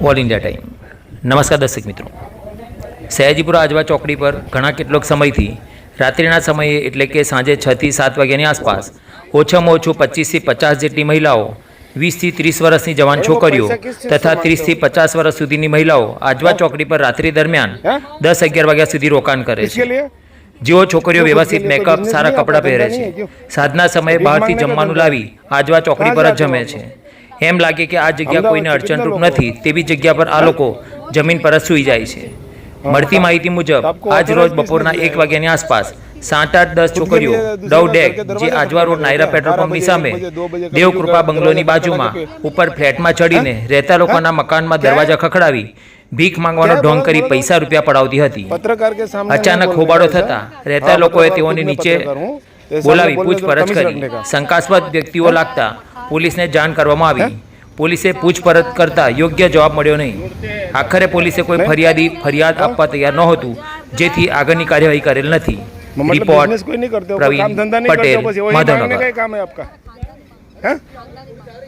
All India time નમસ્કાર દર્શક મિત્રો. સયાજીપુરા આજવા ચોકડી પર ઘણા કેટલોક સમયથી રાત્રિના સમયે એટલે કે સાંજે છથી સાત વાગ્યાની આસપાસ ઓછામાં ઓછું પચીસથી પચાસ જેટલી મહિલાઓ વીસથી ત્રીસ વર્ષની જવાન છોકરીઓ તથા ત્રીસથી પચાસ વર્ષ સુધીની મહિલાઓ આજવા ચોકડી પર રાત્રિ દરમિયાન દસ અગિયાર વાગ્યા સુધી રોકાણ કરે છે. જેઓ છોકરીઓ વ્યવસ્થિત મેકઅપ સારા કપડાં પહેરે છે. સાંજના સમયે બહારથી જમવાનું લાવી આજવા ચોકડી પર જ જમે છે. એમ લાગે કે આ જગ્યા કોઈને અડચણરૂપ નથી. તેવી જગ્યા પર આ લોકો જમીન પર સૂઈ જાય છે. મળતી માહિતી મુજબ આજ રોજ બપોરના એક વાગ્યાની આસપાસ સાત આઠ દસ છોકરીઓ ડવ ડેક જે આજવા રોડ નાયરા પેટ્રોલ પંપની સામે દેવકૃપા બંગલોની બાજુમાં ઉપર ફ્લેટમાં ચડીને રહેતા લોકોના મકાનમાં દરવાજા ખખડાવી ભીખ માંગવાનો ઢોંગ કરી પૈસા રૂપિયા પડાવતી હતી. અચાનક હોબાળો થતા રહેતા લોકોએ તેઓને નીચે બોલાવી પૂછપરછ કરી. શંકાસ્પદ વ્યક્તિઓ લાગતા પોલીસને જાણ કરવામાં આવી પોલીસે પૂછપરછ કરતા યોગ્ય જવાબ મળ્યો નહીં આખરે પોલીસે કોઈ ફરિયાદી ફરિયાદ આપવા તૈયાર નહોતું જેથી આગળની કાર્યવાહી કરેલ નથી मतलब રિપોર્ટ बिजनेस कोई नहीं करते हो प्रवीण काम धंधा नहीं करते पटेल, हो बस वही मांगने माधवनगर। का ही काम है आपका हैं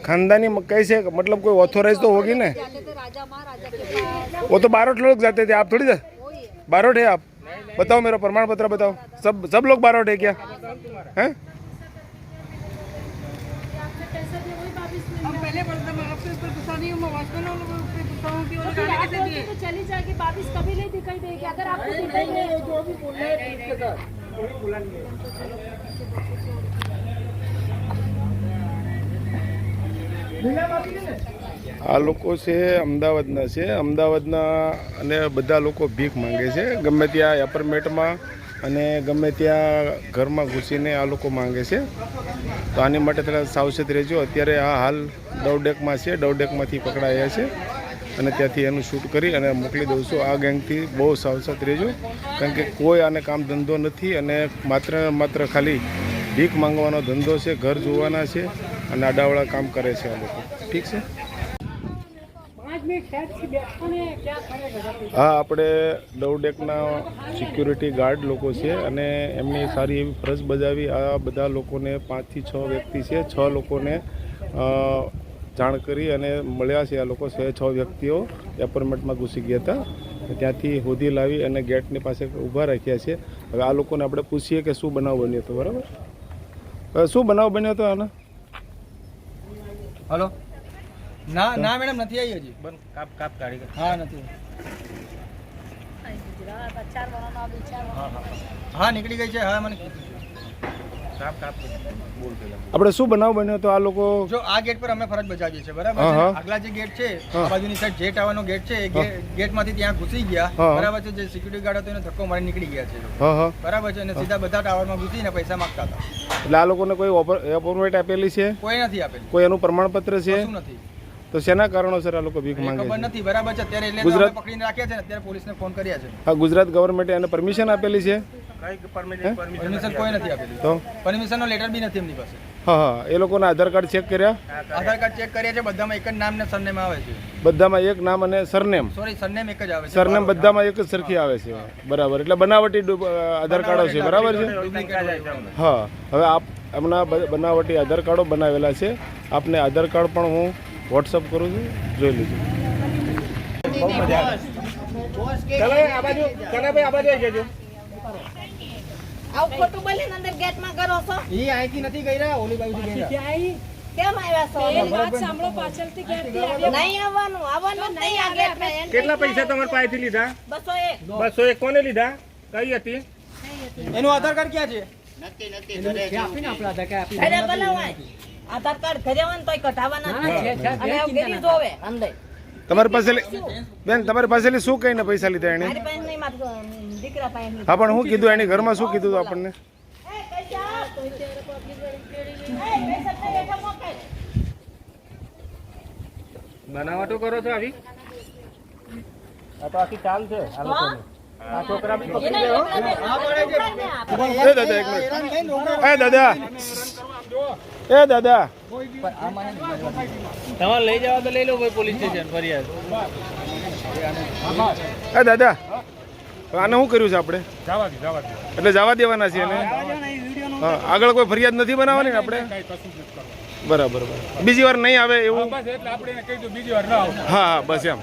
खानदानी म- कैसे मतलब कोई ऑथोराइज तो होगी ना वो तो बारोट लोग जाते थे आप थोड़ी जा बारोट है आप बताओ मेरा प्रमाण पत्र बताओ सब सब लोग बारोट है क्या हैं पहले बोलता मैं आपसे इस पर गुस्सा नहीं हूँ मैं वॉचमैन हूँ मैं उस पर गुस्सा हूँ कि तो उन्होंने फिर गाली आप कैसे बोलते दिए तो चली जाएगी वापिस कभी नहीं दिखाई देगी अगर आपको दिखाई दे जो भी बोलना है આ લોકો છે અમદાવાદના છે અમદાવાદના અને બધા લોકો ભીખ માંગે છે ગમે ત્યાં એપાર્ટમેન્ટમાં અને ગમે ત્યાં ઘરમાં ઘૂસીને આ લોકો માંગે છે તો આની માટે થોડા સાવચેત રહેજો અત્યારે આ હાલ ડવડેકમાં છે, દવડેકમાંથી પકડાયા છે અને ત્યાંથી એનું શૂટ કરી અને મોકલી દઉં છું. આ ગેંગથી બહુ સાવચેત રહેજો, કારણ કે કોઈ આને કામ ધંધો નથી અને માત્ર માત્ર ખાલી ભીખ માંગવાનો ધંધો છે, ઘર જોવાના છે અને આડાવાળા કામ કરે છે આ લોકો. ઠીક છે? હા, આપણે ડવડેકના સિક્યુરિટી ગાર્ડ લોકો છે અને એમની સારી એવી ફરજ બજાવી આ બધા લોકોને પાંચથી છ વ્યક્તિ છે. છ લોકોને જાણ કરી અને મળ્યા છે આ લોકો છ છ વ્યક્તિઓ એપાર્ટમેન્ટમાં ઘૂસી ગયા હતા. ત્યાંથી હોદી લાવી અને ગેટની પાસે ઊભા રાખ્યા છે. હવે આ લોકોને આપણે પૂછીએ કે શું બનાવ બન્યો હતો બરાબર? હવે શું બનાવ બન્યો હતો આના? હલો? ના ના મેડમ નથી આવી હજી. કાપ કાપ કાઢી હા નથી. હા નીકળી ગઈ છે. હા મને આપણે શું બનાવ બન્યો તો આ લોકો જો આ ગેટ પર અમે ફરજ બજાવીએ છીએ બરાબર આગલા જે ગેટ છે. બાજુની સાઈડ જે ટાવરનો ગેટ છે એ ગેટમાંથી ત્યાં ઘૂસી ગયા. બરાબર છે? જે સિક્યુરિટી ગાર્ડ હતો એને ધક્કો મારી નીકળી ગયા છે બરાબર છે? અને સીધા બધા ટાવરમાં ઘૂસીને પૈસા માંગતા હતા. એટલે આ લોકોને કોઈ અપોઇન્ટમેન્ટ આપેલી છે? કોઈ નથી આપેલી. કોઈ એનું પ્રમાણપત્ર છે? નથી. તો શેના કારણોસર આ લોકો ભીખ માંગે ખબર છે? નથી બરાબર છે? અત્યારે એટલે ગુજરાત- પકડીને રાખ્યા છે અત્યારે પોલીસને ફોન કર્યા છે. હા ગુજરાત ગવર્મેન્ટે એને પરમિશન આપેલી છે? પરમિશન કોઈ નથી આપેલી. તો? પરમિશનનો લેટર બી નથી એમની પાસે. હા હા એ લોકોના આધાર કાર્ડ ચેક કર્યા? આધાર કાર્ડ ચેક કર્યા છે બધામાં એક જ નામ ને સરનેમ આવે છે. બધામાં એક નામ અને સરનેમ સોરી સરનેમ એક જ આવે છે. સરનેમ બધામાં એક જ સરખી આવે છે. બરાબર એટલે બનાવટી આધાર કાર્ડો છે બરાબર છે. હા હવે આપ એમના બનાવટી આધાર કાર્ડો બનાવેલા છે. આપને આધાર કાર્ડ પણ હું વોટ્સઅપ કરું છું જોઈ લીધું આવું. ખોટું બોલીને અંદર ગેટમાં કરો છો? ઈ અહીંથી નથી ગઈ રહ્યા ઓલી બાજુથી ગઈ રહ્યા. કેમ આવ્યા છો? નહીં આવવાનું આવવાનું નહીં આ ગેટમાં કેટલા પૈસા તમારા પાસેથી લીધા? બસો એક. કોને લીધા? કઈ હતી? એનું આધાર કાર્ડ ક્યાં છે? ઘરે બનાવાય. આધાર કાર્ડ ઘરે હોય ને તોય કઢાવવાના છે. અને ઘરે જોવે. અંદર તમારી પાસે બેન તમારી પાસેથી શું કહીને પૈસા લીધા એને મારી પાસે નહીં મારા અમ, દીકરા પાસે નહીં. હા પણ હું કીધું એની ઘરમાં શું કીધું આપણને એ, પૈસા. એ, પૈસા ખાઈ એટલે મોકલ. બનાવટો કરો છો આવી આ તો આખી ચાલ છે આ લોકોની આ છોકરા બી પકડી ગયો. દાદા એક મિનિટ એ દાદા એ દાદા. તમારે લઈ જવા તો લઈ લો ભાઈ પોલીસ સ્ટેશન ફરિયાદ. એ દાદા આને શું કર્યું છે આપણે? જવા દે જવા દે. એટલે જવા દેવાના છે એને આગળ કોઈ ફરિયાદ નથી બનાવવાની ને આપણે? બરાબર બરાબર. બીજી વાર નહીં આવે એવું? બસ એટલે આપણે એને કહી દઉં બીજી વાર ના આવો. હા હા બસ એમ.